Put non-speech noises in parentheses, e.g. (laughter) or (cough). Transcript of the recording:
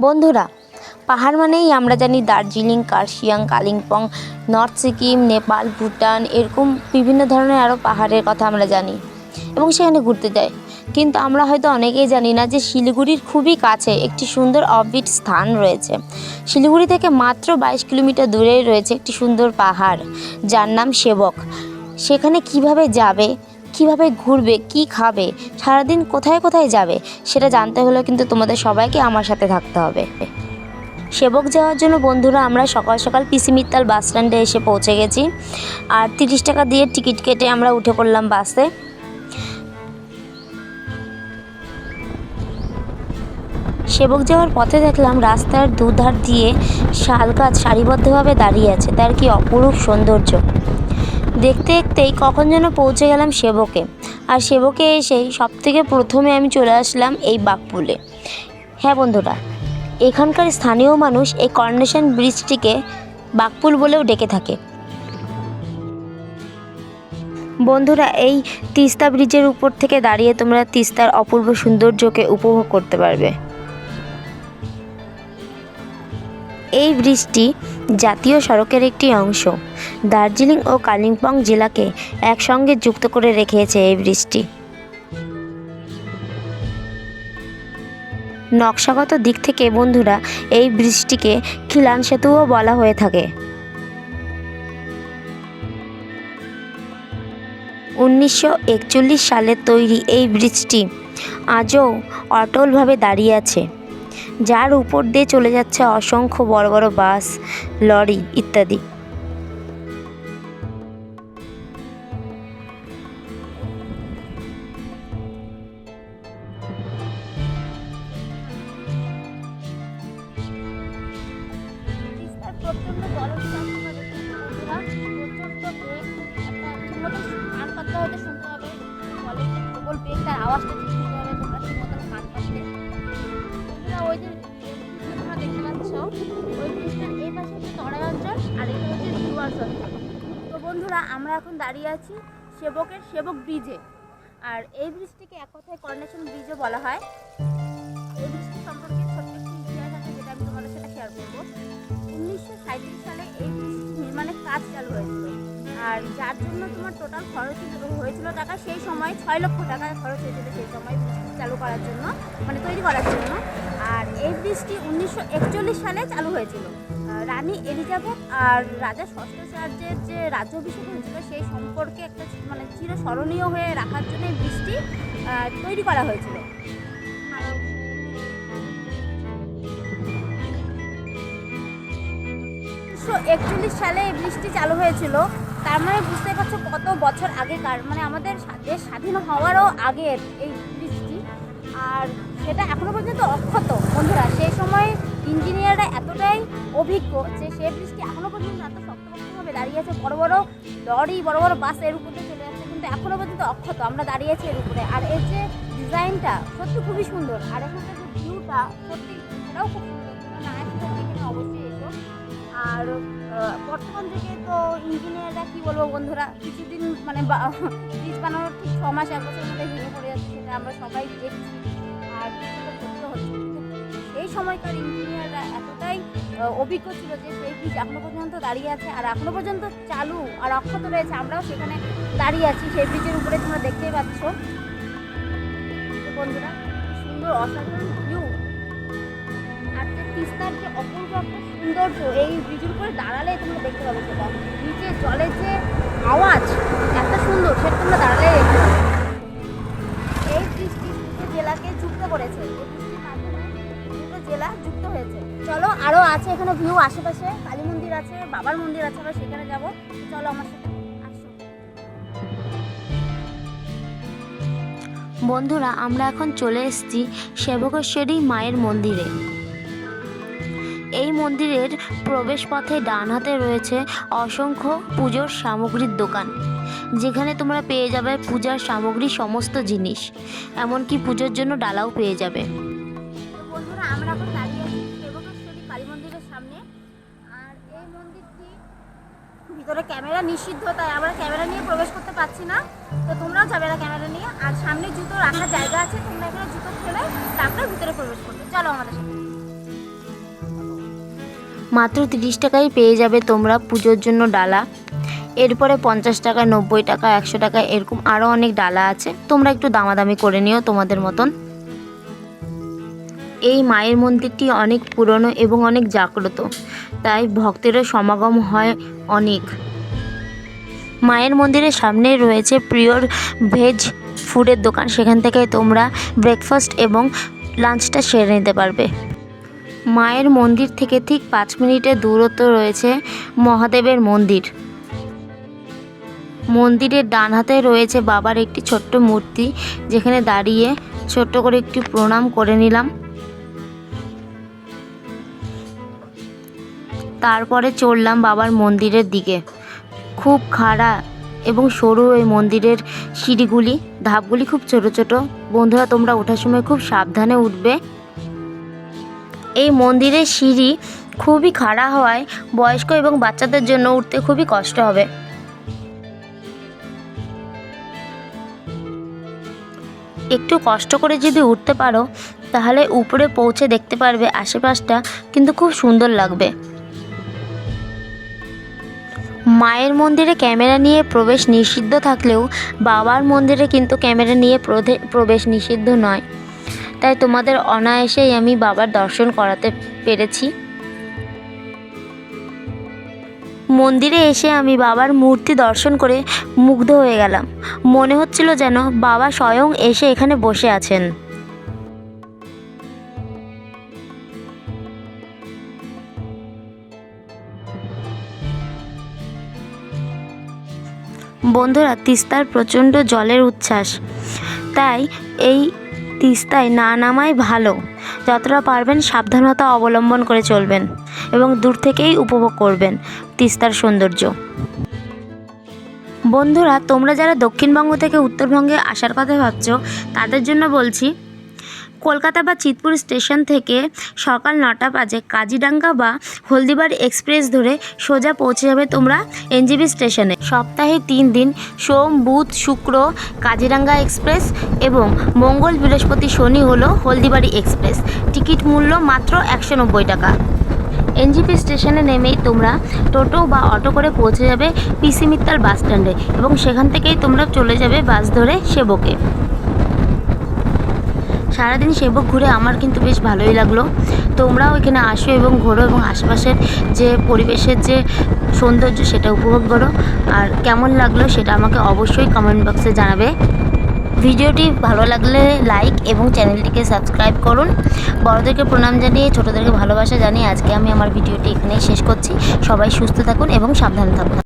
বন্ধুরা, পাহাড় মানেই আমরা জানি দার্জিলিং, কার্শিয়াং, কালিম্পং, নর্থ সিকিম, নেপাল, ভুটান, এরকম বিভিন্ন ধরনের আরও পাহাড়ের কথা আমরা জানি এবং সেখানে ঘুরতে যাই। কিন্তু আমরা হয়তো অনেকেই জানি না যে শিলিগুড়ির খুবই কাছে একটি সুন্দর অফবিট স্থান রয়েছে। শিলিগুড়ি থেকে মাত্র বাইশ কিলোমিটার দূরেই রয়েছে একটি সুন্দর পাহাড়, যার নাম সেবক। সেখানে কীভাবে যাবে কীভাবে ঘুরবে, কি খাবে, সারাদিন কোথায় কোথায় যাবে, সেটা জানতে হলে কিন্তু তোমাদের সবাইকে আমার সাথে থাকতে হবে। সেবক যাওয়ার জন্য বন্ধুরা আমরা সকাল সকাল পিসি মিত্তাল বাস স্ট্যান্ডে এসে পৌঁছে গেছি। আর তিরিশ টাকা দিয়ে টিকিট কেটে আমরা উঠে পড়লাম বাসে। সেবক যাওয়ার পথে দেখলাম রাস্তার দুধার দিয়ে শাল গাছ সারিবদ্ধভাবে দাঁড়িয়ে আছে। তার কি অপরূপ সৌন্দর্য। দেখতে দেখতেই কখন যেন পৌঁছে গেলাম সেবকে। আর সেবকে এসেই সব থেকে প্রথমে আমি চলে আসলাম এই বাঘপুলে হ্যাঁ বন্ধুরা, এখানকার স্থানীয় মানুষ এই কর্নেশন ব্রিজটিকে বাঘপুল বলেও ডেকে থাকে। বন্ধুরা, এই তিস্তা ব্রিজের উপর থেকে দাঁড়িয়ে তোমরা তিস্তার অপূর্ব সৌন্দর্যকে উপভোগ করতে পারবে। এই ব্রিজটি জাতীয় সড়কের একটি অংশ। দার্জিলিং ও কালিম্পং জেলাকে একসঙ্গে যুক্ত করে রেখেছে এই ব্রিজটি নকশাগত দিক থেকে বন্ধুরা, এই ব্রিজটিকে খিলান সেতুও বলা হয়ে থাকে। উনিশশো একচল্লিশ সালে তৈরি এই ব্রিজটি আজও অটলভাবে দাঁড়িয়ে আছে। যার উপর দিয়ে চলে যাচ্ছে অসংখ্য বড় বড় বাস লরি ইত্যাদি। জলবিভাগ ডুয়ার্স তো বন্ধুরা, আমরা এখন দাঁড়িয়ে আছি সেবকের সেবক ব্রিজে। আর এই ব্রিজটিকে এক কথায় কর্নেশন ব্রিজও বলা হয়। এই ব্রিজটি সম্পর্কে ইতিহাস আছে যেটা আমি তোমাদের সাথে শেয়ার করব। উনিশশো সালে এই ব্রিজটি নির্মাণের কাজ চালু হয়েছিল। আর যার জন্য তোমার টোটাল খরচ হয়েছিল- টাকা, সেই সময় ছয় লক্ষ টাকা খরচ হয়েছিল সেই সময় চালু করার জন্য মানে তৈরি করার জন্য। আর এই ব্রিজটি উনিশশো একচল্লিশ সালে চালু হয়েছিল। রানী এলিজাবেথ আর রাজা ষষ্ঠ চার্জের যে রাজ্যাভিষেক হয়েছিল, সেই সম্পর্কে একটা মানে চিরস্মরণীয় হয়ে রাখার জন্য এই ব্রিজটি তৈরি করা হয়েছিল। উনিশশো একচল্লিশ সালে এই ব্রিজটি চালু হয়েছিল। তার মানে বুঝতে পারছ কত বছর আগেকার মানে আমাদের দেশ স্বাধীন হওয়ারও আগের এই ব্রিজটি আর সেটা এখনও পর্যন্ত অক্ষত। বন্ধুরা, সেই সময় ইঞ্জিনিয়াররা এতটাই অভিজ্ঞ যে সেই ব্রিজটি এখনও পর্যন্ত এত শক্তপোক্তভাবে দাঁড়িয়ে আছে। বড় বড় লরি, বড় বড় বাসের উপরে চলে যাচ্ছে, কিন্তু এখনও পর্যন্ত অক্ষত। আমরা দাঁড়িয়ে আছি এর উপরে। আর এর যে ডিজাইনটা সত্যি খুবই সুন্দর। আর এখানকার যে ভিউটা সত্যি সেটাও খুব অবশ্যই আর বর্তমান যুগে তো ইঞ্জিনিয়াররা কি বলব বন্ধুরা, কিছুদিন মানে (laughs) ব্রিজ বানানোর ঠিক ছ মাস, এক বছরের মধ্যে ভেঙে পড়ে যাচ্ছে, সেটা আমরা সবাই দেখছি। সময়কার ইঞ্জিনিয়াররা এতটাই অভিজ্ঞ ছিল যে সেই ব্রিজ এখনও পর্যন্ত দাঁড়িয়ে আছে আর এখনও পর্যন্ত চালু আর অক্ষত রয়েছে। আমরাও সেখানে দাঁড়িয়ে আছি। সেই ব্রিজের উপরে তোমরা দেখতেই পাচ্ছ। বন্ধুরা সুন্দর, অসাধারণ ভিউ আর যে তিস্তার যে অপূর্ব সৌন্দর্য, এই ব্রিজের উপরে দাঁড়ালে তোমরা দেখতে পাবে সেটা। নিচে জলের যে আওয়াজ, এত সুন্দর, সেটা তোমরা দাঁড়ালে এই বৃষ্টি জেলাকে যুক্ত করেছে। এই জেলা যুক্ত হয়েছে। চলো আরও আছে এখানে ভিউ আশেপাশে, কালী মন্দির আছে, বাবার মন্দির আছে, আমরা সেখানে যাব। চলো আমার সাথে বন্ধুরা, আমরা এখন চলে এসেছি সেবকেশ্বরী মায়ের মন্দিরে। এই মন্দিরের প্রবেশপথে ডান হাতে রয়েছে অসংখ্য পুজোর সামগ্রীর দোকান, যেখানে তোমরা পেয়ে যাবে পূজার সামগ্রী সমস্ত জিনিস, এমনকি পুজোর জন্য ডালাও পেয়ে যাবে। ভিতরে ক্যামেরা নিষিদ্ধ, তাই আমরা ক্যামেরা নিয়ে প্রবেশ করতে পারছি না। তো তোমরাও যাবে না ক্যামেরা নিয়ে। আর সামনে জুতো রাখার জায়গা আছে, তোমরা এখানে জুতো ফেলে তারপরে ভিতরে প্রবেশ করবে। চলো আমাদের সাথে। মাত্র তিরিশ টাকায় পেয়ে যাবে তোমরা পুজোর জন্য ডালা। এরপরে পঞ্চাশ টাকা, নব্বই টাকা, একশো টাকা, এরকম আরও অনেক ডালা আছে। তোমরা একটু দামাদামি করে নিও তোমাদের মতন। এই মায়ের মন্দিরটি অনেক পুরনো এবং অনেক জাগ্রত, তাই ভক্তেরও সমাগম হয় অনেক। মায়ের মন্দিরের সামনে রয়েছে প্রিয়র ভেজ ফুডের দোকান, সেখান থেকে তোমরা ব্রেকফাস্ট এবং লাঞ্চটা সেরে নিতে পারবে। মায়ের মন্দির থেকে ঠিক পাঁচ মিনিটের দূরত্ব রয়েছে মহাদেবের মন্দির। মন্দিরের ডান হাতে রয়েছে বাবার একটি ছোট্ট মূর্তি, যেখানে দাঁড়িয়ে ছোট্ট করে একটি প্রণাম করে নিলাম। তারপরে চললাম বাবার মন্দিরের দিকে। খুব খাড়া এবং সরু এই মন্দিরের সিঁড়িগুলি, ধাপগুলি খুব ছোট ছোট। বন্ধুরা, তোমরা ওঠার সময় খুব সাবধানে উঠবে। এই মন্দিরের সিঁড়ি খুবই খাড়া হওয়ায় বয়স্ক এবং বাচ্চাদের জন্য উঠতে খুবই কষ্ট হবে। একটু কষ্ট করে যদি উঠতে পারো, তাহলে উপরে পৌঁছে দেখতে পারবে আশেপাশটা, কিন্তু খুব সুন্দর লাগবে। মায়ের মন্দিরে ক্যামেরা নিয়ে প্রবেশ নিষিদ্ধ থাকলেও বাবার মন্দিরে কিন্তু ক্যামেরা নিয়ে প্রবেশ নিষিদ্ধ নয়। তাই তোমাদের অনায়াসেই আমি বাবার দর্শন করাতে পেরেছি। মন্দিরে এসে আমি বাবার মূর্তি দর্শন করে মুগ্ধ হয়ে গেলাম। মনে হচ্ছিল যেন বাবা স্বয়ং এসে এখানে বসে আছেন। বন্ধুরা, তিস্তার প্রচণ্ড জলের উচ্ছ্বাস। তাই এই তিস্তায় না নামাই ভালো। যতটা পারবেন সাবধানতা অবলম্বন করে চলবেন এবং দূর থেকেই উপভোগ করবেন তিস্তার সৌন্দর্য। বন্ধুরা, তোমরা যারা দক্ষিণবঙ্গ থেকে উত্তরবঙ্গে আসার কথা ভাবছ, তাদের জন্য বলছি কলকাতা বা চিতপুর স্টেশন থেকে সকাল নটা বাজে কাজিডাঙ্গা বা হলদিবাড়ি এক্সপ্রেস ধরে সোজা পৌঁছে যাবে তোমরা এনজিবি স্টেশনে। সপ্তাহে তিন দিন সোম, বুধ, শুক্র কাজিরাঙ্গা এক্সপ্রেস এবং মঙ্গল বৃহস্পতি শনি হলো হলদিবাড়ি এক্সপ্রেস। টিকিট মূল্য মাত্র একশো নব্বই টাকা। এনজিপি স্টেশনে নেমেই তোমরা টোটো বা অটো করে পৌঁছে যাবে পিসি মিত্তাল বাস স্ট্যান্ডে এবং সেখান থেকেই তোমরা চলে যাবে বাস ধরে সেবকে। সারাদিন সেবক ঘুরে আমার কিন্তু বেশ ভালোই লাগল। তোমরাও এখানে আসো এবং ঘোরো এবং আশেপাশের যে পরিবেশের যে সৌন্দর্য সেটা উপভোগ করো। আর কেমন লাগল সেটা আমাকে অবশ্যই কমেন্ট বক্সে জানাবে। ভিডিওটি ভালো লাগলে লাইক এবং চ্যানেলটিকে সাবস্ক্রাইব করুন। বড়দেরকে প্রণাম জানিয়ে, ছোটোদেরকে ভালোবাসা জানিয়ে আজকে আমি আমার ভিডিওটি এখানেই শেষ করছি। সবাই সুস্থ থাকুন এবং সাবধানে থাকুন।